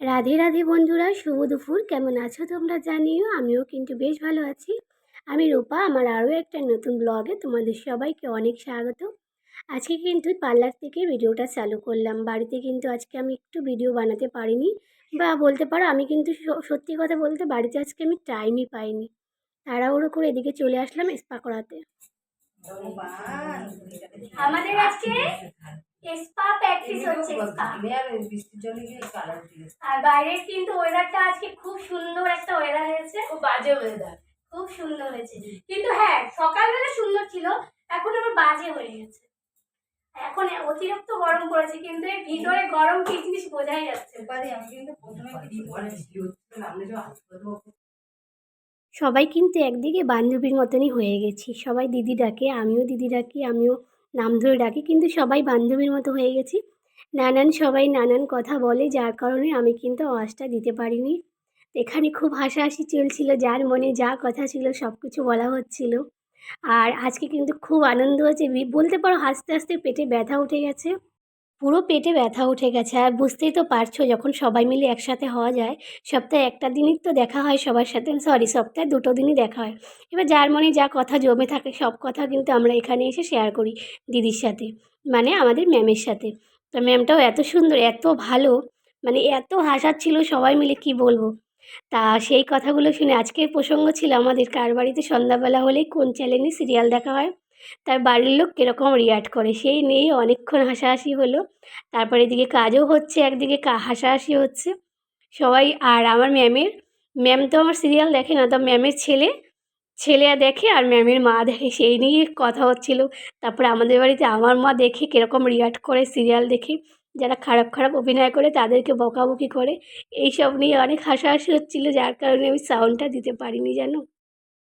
রাধে রাধে বন্ধুরা, শুভ দুপুর। কেমন আছো তোমরা জানিও? আমিও কিন্তু বেশ ভালো আছি। আমি রূপা, আমার আরও একটা নতুন ব্লগে তোমাদের সবাইকে অনেক স্বাগত। আজকে কিন্তু পার্লার থেকে ভিডিওটা চালু করলাম। বাড়িতে কিন্তু আজকে আমি একটু ভিডিও বানাতে পারিনি। বা বলতে পারো, আমি কিন্তু সত্যি কথা বলতে বাড়িতে আজকে আমি টাইমই পাইনি। তাড়াহুড়ো করে এদিকে চলে আসলাম স্পা করাতে। আমাদের আজকে স্পা প্র্যাকটিস হচ্ছে আর বাইরের কিন্তু ওয়েদারটা আজকে খুব সুন্দর একটা ওয়েদার হয়েছে। খুব বাজে ওয়েদার খুব সুন্দর হয়েছে। কিন্তু হ্যাঁ সকালবেলা সুন্দর ছিল এখন আবার বাজে হয়ে গেছে। এখন অতিরিক্ত গরম পড়েছে কিন্তু এই ভিতরে গরম কি জিনিস বোঝাই যাচ্ছে সবাই কিন্তু একদিকে বান্ধবীর মতনই হয়ে গেছি। সবাই দিদি ডাকে আমিও দিদি ডাকি আমিও নাম ধরে ডাকে, কিন্তু সবাই বান্ধবীর মতো হয়ে গেছি। নানান সবাই নানান কথা বলে, যার কারণে আমি কিন্তু আওয়াজটা দিতে পারিনি। এখানে খুব হাসাহাসি চলছিল, যার মনে যা কথা ছিল সব কিছু বলা হচ্ছিল। আর আজকে কিন্তু খুব আনন্দ হচ্ছে। বলতে পারো হাসতে হাসতে পেটে ব্যথা উঠে গেছে। পুরো পেটে ব্যথা উঠে গেছে। আর বুঝতেই তো পারছ, যখন সবাই মিলে একসাথে হওয়া যায়, সপ্তাহে একটা দিনই তো দেখা হয় সবার সাথে। সরি সপ্তাহে দুটো দিনই দেখা হয়। এবার যার মনে যা কথা জমে থাকে, সব কথা কিন্তু আমরা এখানে এসে শেয়ার করি দিদির সাথে মানে আমাদের ম্যামের সাথে। তো ম্যামটাও এত সুন্দর, এত ভালো মানে এত হাসাচ্ছিল সবাই মিলে, কি বলব? তা সেই কথাগুলো শুনে আজকের প্রসঙ্গ ছিল আমাদের কার বাড়িতে সন্ধ্যাবেলা হলেই কোন চ্যানেলে সিরিয়াল দেখা হয়? তার বাড়ির লোক কীরকম রিয়াক্ট করে? সেই নিয়েই অনেকক্ষণ হাসাহাসি হলো। তারপরে এদিকে কাজও হচ্ছে, একদিকে হাসাহাসি হচ্ছে। সবাই, আর আমার ম্যামের, ম্যাম তো আমার সিরিয়াল দেখে না, তো ম্যামের ছেলে ছেলে দেখে আর ম্যামের মা দেখে, সেই নিয়ে কথা হচ্ছিল। তারপরে আমাদের বাড়িতে আমার মা দেখে কীরকম রিয়াক্ট করে সিরিয়াল দেখে। যারা খারাপ খারাপ অভিনয় করে, তাদেরকে বকাবকি করে। এইসব নিয়ে অনেক হাসাহাসি হচ্ছিল, যার কারণে আমি সাউন্ডটা দিতে পারিনি, জানো?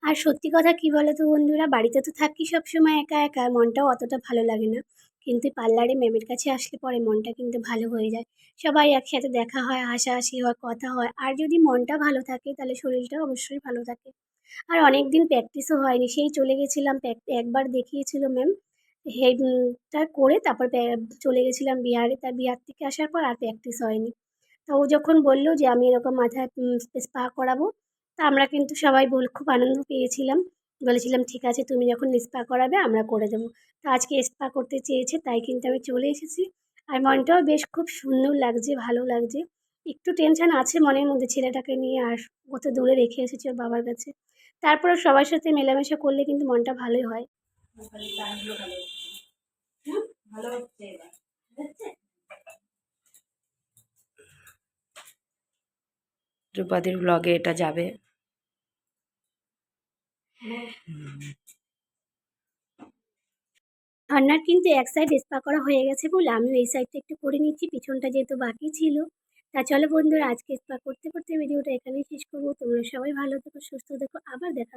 আর সত্যি কথা কি বলো তো বন্ধুরা? বাড়িতে তো থাকি সবসময় একা একা, মনটাও অতটা ভালো লাগে না। কিন্তু পার্লারে ম্যামের কাছে আসলে পরে মনটা কিন্তু ভালো হয়ে যায়। সবাই একসাথে দেখা হয়, হাসাহাসি হয়, কথা হয়। আর যদি মনটা ভালো থাকে, তাহলে শরীরটা অবশ্যই ভালো থাকে। আর অনেক দিন প্র্যাকটিসও হয়নি, সেই চলে গেছিলাম একবার দেখিয়েছিল ম্যাম। হেডটা করে তারপর চলে গেছিলাম বিহারে। তার বিহার থেকে আসার পর আর প্র্যাকটিস হয়নি। তা ও যখন বলল যে আমি এরকম মাথায় স্পা করাবো তা আমরা কিন্তু সবাই বল, খুব আনন্দ পেয়েছিলাম। বলেছিলাম, ঠিক আছে, তুমি যখন স্পা করাবে, আমরা করে দেবো। তো আজকে স্পা করতে চেয়েছে, তাই কিন্তু আমি চলে এসেছি। আর মনটাও বেশ খুব সুন্দর লাগছে, ভালো লাগছে। একটু টেনশান আছে মনের মধ্যে, ছেলেটাকে নিয়ে আর কত দূরে রেখে এসেছি ওর বাবার কাছে। তারপরে সবার সাথে মেলামেশা করলে কিন্তু মনটা ভালোই হয়। ভালো হচ্ছে হুম? ভালো হচ্ছে এবার রূপাদির ব্লগে এটা যাবে। ঝর্নার কিন্তু এক সাইড স্পা করা হয়ে গেছে বলে আমি এই সাইডটা একটু করে নিচ্ছি, পিছনটা যেহেতু বাকি ছিল। তা চলো বন্ধুরা, আজকে স্পা করতে করতে ভিডিওটা এখানেই শেষ করব। তোমরা সবাই ভালো থেকো, সুস্থ দেখো আবার দেখা